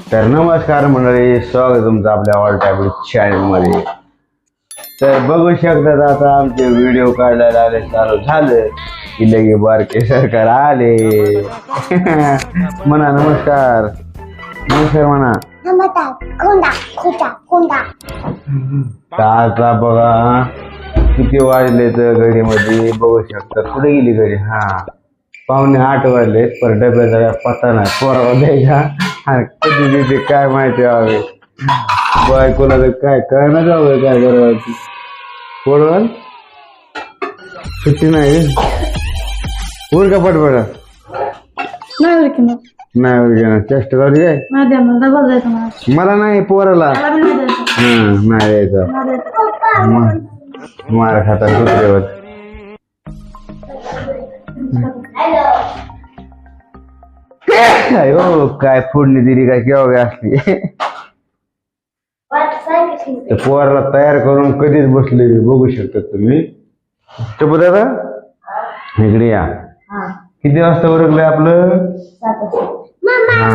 तर नमस्कार मंडळी स्वागत तुमचं आपल्या ऑल टाईप चॅनलमध्ये तर बघू शकतात आता आमचे व्हिडिओ काढायला आले चालू झालं. की लगे बारके सरकार आले. म्हणा नमस्कार. नमस्कार म्हणा. आता बघा किती वाजले तर घडीमध्ये बघू शकता. कुठे गेली घडी? हा. पावणे आठ वाजले पर डब्याचा पत्ता नाही पोरावा द्यायचा. कधी काय माहिती हवे बायकोला तर काय कळणं जावं काय बरोबर पोरवल सुट्टी नाही? उर का पटपट? नाही बरं की मग. नाही उर घेणार चेष्टा चालू काय नाही द्या मला डबल द्यायचं मला मला नाही पोराला. मला बी नाही द्यायचं. हं, नाही द्यायचं. मला द्यायचं. मा- मार खातात अयो काय फोडणी दिली काय केव्हा असली? त्या पोराला तयार करून कधीच बसले बघू शकता तुम्ही. चपू दादा इकडे या. किती वाजता उरकले आपलं? हा.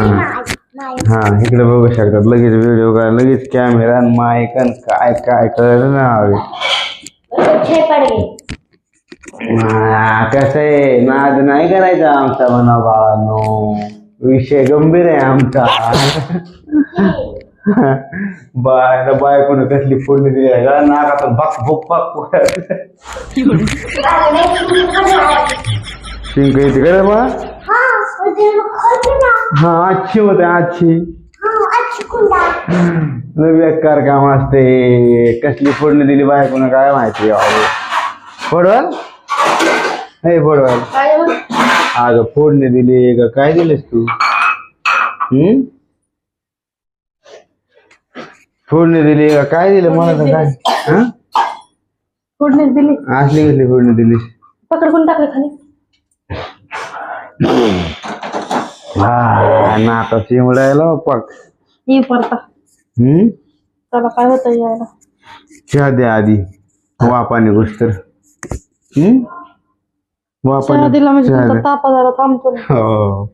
हा इकडे बघू शकतात लगेच व्हिडिओ काय लगेच कॅमेरा माईक काय काय कळलं ना कसं आहे? नाद नाही करायचा आमचा म्हणा बाळांनो. विषय गंभीर आहे आमचा. बाय बायकोनं कसली फोडणी दिली आहे? का नाकातून बक भोक बक शिंक येते का रे बा हा अच्छी होते अच्छी नव्याकार बेकार काम असते. कसली फोडणी दिली बायकोनं काय माहिती अहो फोडवाल? हे फोडवाल. अगं फोडणी दिली का काय दिलेस तू? हम्म? फोडणी दिली का काय दिलं? मला तर काय? हा? फोडणीच दिली. असली कसली फोडणी दिली? पकड कोण टाकलं खाली. हा नाका चिमडायला पाक ये परता. हम्म? त्याला काय होतं यायला? चहा द्या आधी. वा पाणी गोष्ट. हम्म? वा चहा पाणी दिला म्हणजे चहा तुमचा द्या. तापा जरा थांबतो ना. हो.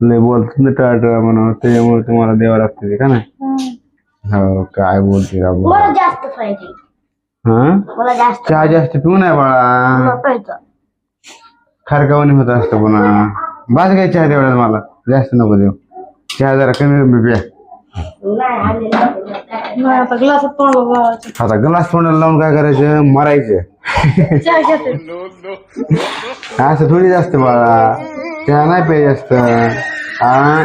लय बोलत ना टाळटाळ म्हणून त्याच्यामुळे तुम्हाला द्यावं लागतं ते का नाही. हो. काय बोलते का बोल मला जास्त पाहिजे. हा? मला जास्त चहा जास्त पिऊ नाही बाळा. पाहिजे. खारकावणी होत असतं पुन्हा. बस काय चहा तेवढ्यात मला? जास्त नको देऊ. चहा जरा कमी कमी प्या. नाही. आता तोंड ग्लास तोंडाला लावून काय करायचं? मरायचं. चहा घेते असं थोडी जास्त बाळा. चहा नाही प्यायचं असतं हा.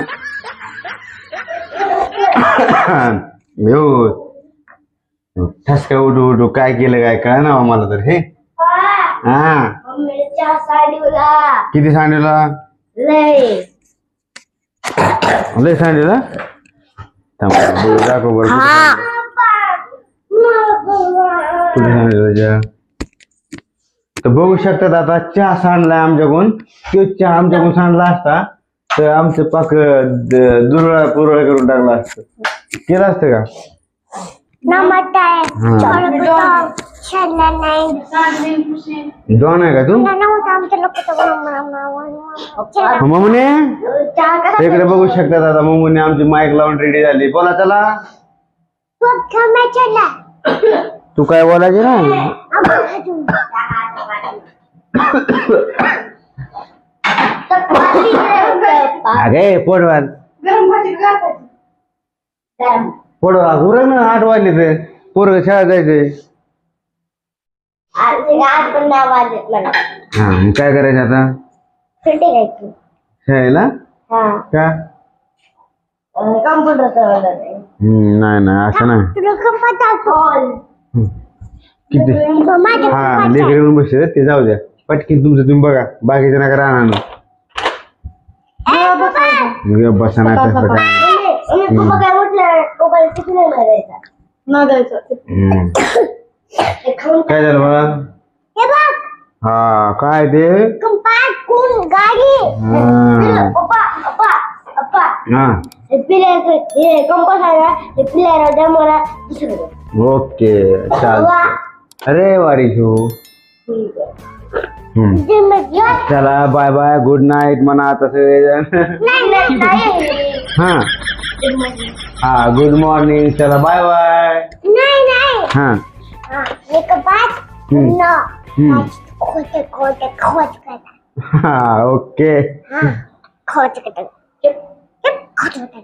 येऊ ठसका उठू उठू काय केलं काय कळ ना मला तर हे? हा. किती सांडला लय. लय सांडला थांब, बघू, दाखव बरं कुठे सांडलं चहा तर बघू शकतात आता चहा सांडलाय आमच्याकडून. तो चहा आमच्याकडून सांडला असता तर आमचं पाक दुरळा पुरळा करून टाकला असतं. केलं असतं का नमस्कार हा छानला नाही डॉन। आहे का तू नव्हतं आमच्या लोक ममुने इकडे बघू शकतात आता ममुने आमची माईक लावून रेडी झाली. बोला चला. तू काय बोलायचे ना अगे पोटवाल पोटवा उरक ना आठ वाजले ते पोरग शाळा जायचंय पण नाही मला हा मग काय करायचं आता सुट्टी घ्यायची शाळेला हा का हम्म, नाही नाही असं नाही कॉल. किती हा लेकर येऊन बसले ते जाऊ द्या पटकीन तुमचं तुम्ही बघा बाकीचं नका राहणार बसा ना काय पप्पा काय म्हटलं नाही मारायचा न द्यायचं हम्म. ते खाऊन काय झालं मला हे बघ हा काय ते कंपास कोण गाडी हा. पप्पा पप्पा पप्पा हा हे प्लेअर हे कंपास आहे ना हे प्लेअर मला दुसरं ओके चाल अरे वारीशू ठीक आहे हम्म. जे मग या- चला बाय बाय गुड नाईट म्हणा आता सगळेजण नाही नाही नाही हा हा गुड मॉर्निंग चला बाय बाय नाही नाही. हा. हा एक पाच हम्म. न हम्म. खोटे खोटे खोट करता हा ओके हा खोट करता खोट करता